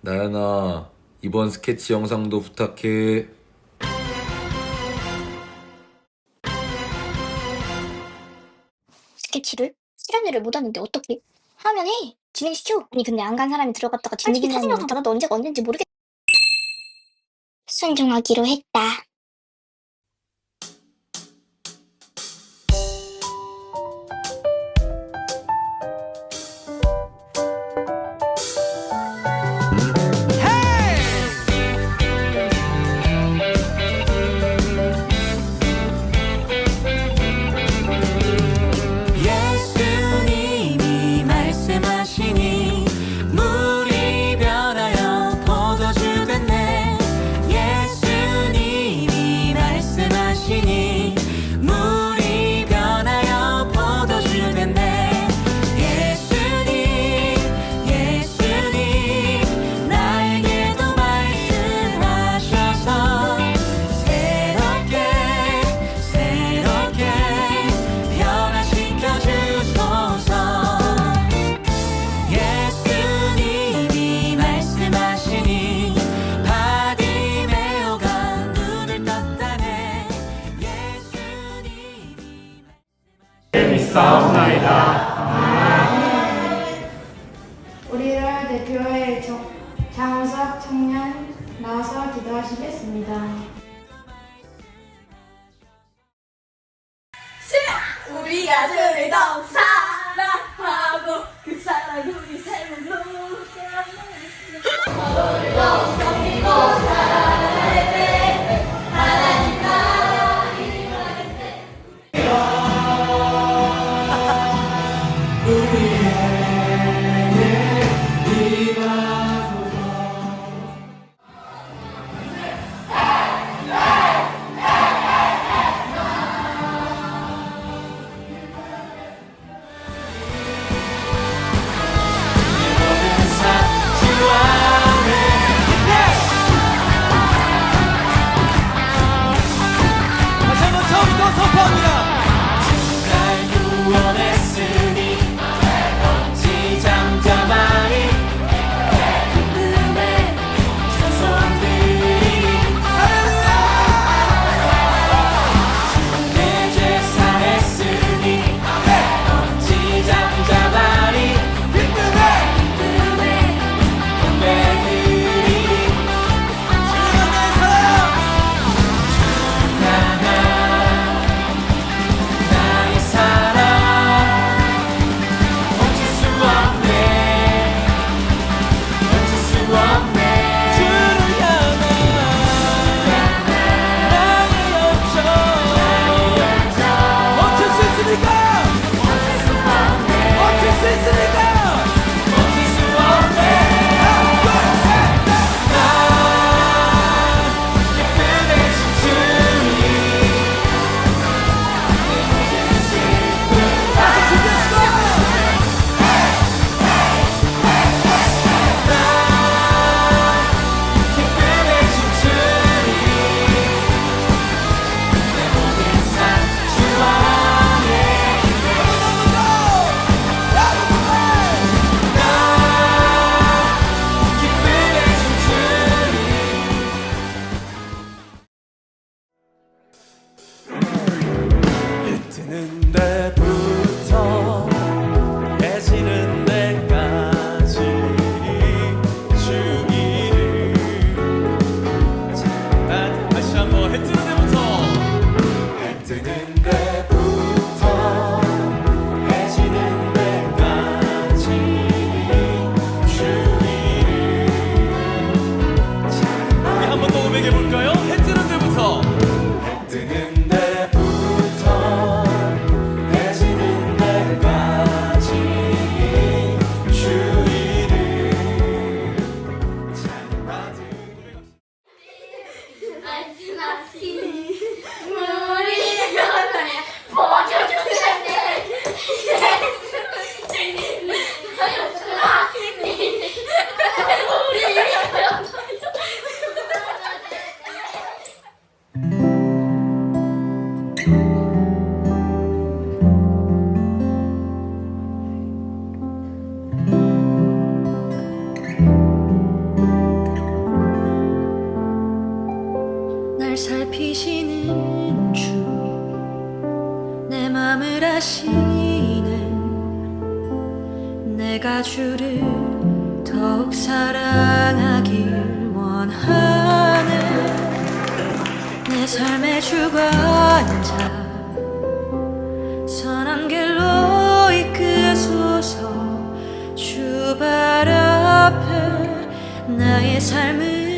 나연아, 이번 스케치 영상도 부탁해. 스케치를? 실현회를 못 하는데 어떻게? 하면 해! 진행시켜! 아니 근데 안 간 사람이 들어갔다가 진행이 사진을 갖다가 너 언제 언젠지 모르겠... 순종하기로 했다. 싸우나이다. 우리나라 대표의 장우석 청년 나와서 기도하시겠습니다. 우리 가수를 덕 that blue. 아시는 내가 주를 더욱 사랑하길 원하는 내 삶의 주관자 선한 길로 이끄소서. 주 발 앞에 나의 삶을